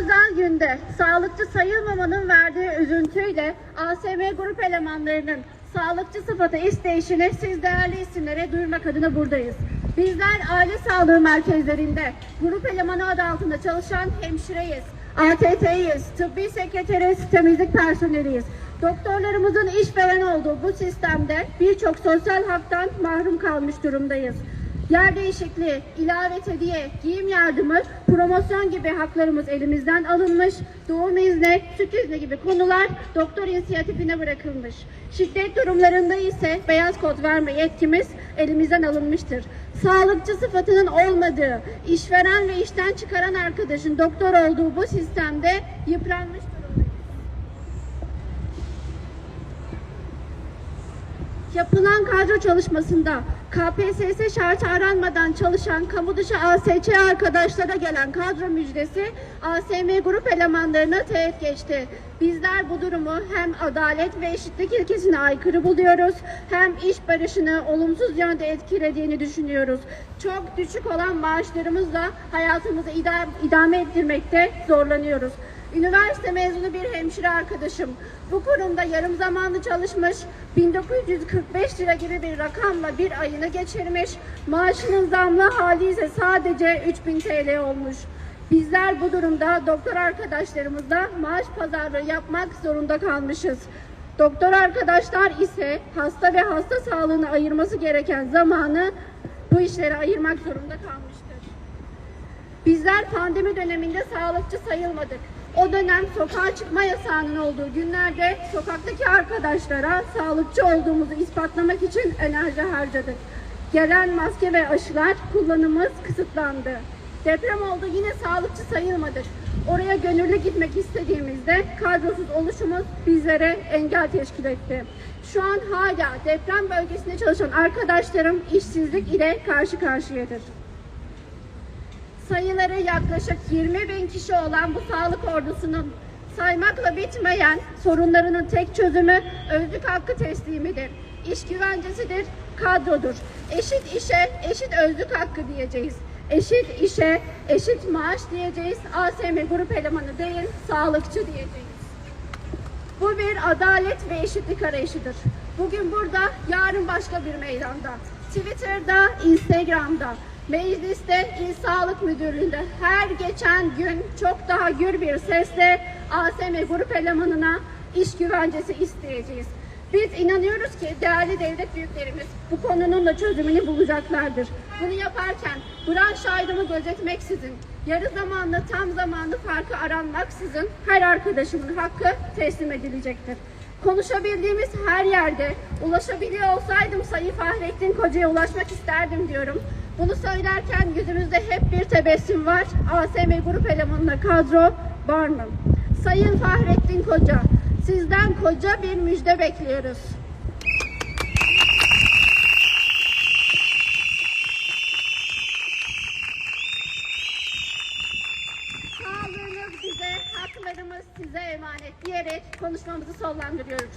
özel günde sağlıkçı sayılmamanın verdiği üzüntüyle ASM grup elemanlarının sağlıkçı sıfatı isteyişini siz değerli isimlere duyurmak adına buradayız. Bizler aile sağlığı merkezlerinde grup elemanı adı altında çalışan hemşireyiz. ATT'yiz, tıbbi sekreteriz, temizlik personeliyiz. Doktorlarımızın işveren olduğu bu sistemde birçok sosyal haktan mahrum kalmış durumdayız. Yer değişikliği, ilave hediye, giyim yardımı, promosyon gibi haklarımız elimizden alınmış, doğum izni, süt izni gibi konular doktor inisiyatifine bırakılmış. Şiddet durumlarında ise beyaz kod verme yetkimiz elimizden alınmıştır. Sağlıkçı sıfatının olmadığı, işveren ve işten çıkaran arkadaşın doktor olduğu bu sistemde yıpranmış. Yapılan kadro çalışmasında KPSS şartı aranmadan çalışan kamu dışı ASÇ arkadaşlara gelen kadro müjdesi ASM grup elemanlarına teğet geçti. Bizler bu durumu hem adalet ve eşitlik ilkesine aykırı buluyoruz hem iş barışını olumsuz yönde etkilediğini düşünüyoruz. Çok düşük olan maaşlarımızla hayatımızı idam, idame ettirmekte zorlanıyoruz. Üniversite mezunu bir hemşire arkadaşım. Bu kurumda yarım zamanlı çalışmış, 1945 lira gibi bir rakamla bir ayını geçirmiş. Maaşının zamlı hali ise sadece 3000 TL olmuş. Bizler bu durumda doktor arkadaşlarımızla maaş pazarlığı yapmak zorunda kalmışız. Doktor arkadaşlar ise hasta ve hasta sağlığını ayırması gereken zamanı bu işlere ayırmak zorunda kalmıştır. Bizler pandemi döneminde sağlıkçı sayılmadık. O dönem sokağa çıkma yasağının olduğu günlerde sokaktaki arkadaşlara sağlıkçı olduğumuzu ispatlamak için enerji harcadık. Gelen maske ve aşılar kullanımımız kısıtlandı. Deprem oldu yine sağlıkçı sayılmadık. Oraya gönüllü gitmek istediğimizde kadrosuz oluşumuz bizlere engel teşkil etti. Şu an hala deprem bölgesinde çalışan arkadaşlarım işsizlik ile karşı karşıyadır. Sayıları yaklaşık 20 bin kişi olan bu sağlık ordusunun saymakla bitmeyen sorunlarının tek çözümü özlük hakkı teslimidir. İş güvencesidir, kadrodur. Eşit işe eşit özlük hakkı diyeceğiz. Eşit işe eşit maaş diyeceğiz. ASM grup elemanı değil, sağlıkçı diyeceğiz. Bu bir adalet ve eşitlik arayışıdır. Bugün burada, yarın başka bir meydanda. Twitter'da, Instagram'da, mecliste, İl Sağlık Müdürlüğü'nde her geçen gün çok daha gür bir sesle ASM grup elemanına iş güvencesi isteyeceğiz. Biz inanıyoruz ki değerli devlet büyüklerimiz bu konunun da çözümünü bulacaklardır. Bunu yaparken branş ayrımı gözetmeksizin, yarı zamanlı tam zamanlı farkı aranmaksızın her arkadaşımın hakkı teslim edilecektir. Konuşabildiğimiz her yerde ulaşabiliyor olsaydım Sayın Fahrettin Koca'ya ulaşmak isterdim diyorum. Bunu söylerken yüzümüzde hep bir tebessüm var. ASM grup elemanına kadro mı? Sayın Fahrettin Koca, sizden koca bir müjde bekliyoruz. Sağlığınız bize, haklarımız size emanet diyerek konuşmamızı sonlandırıyoruz.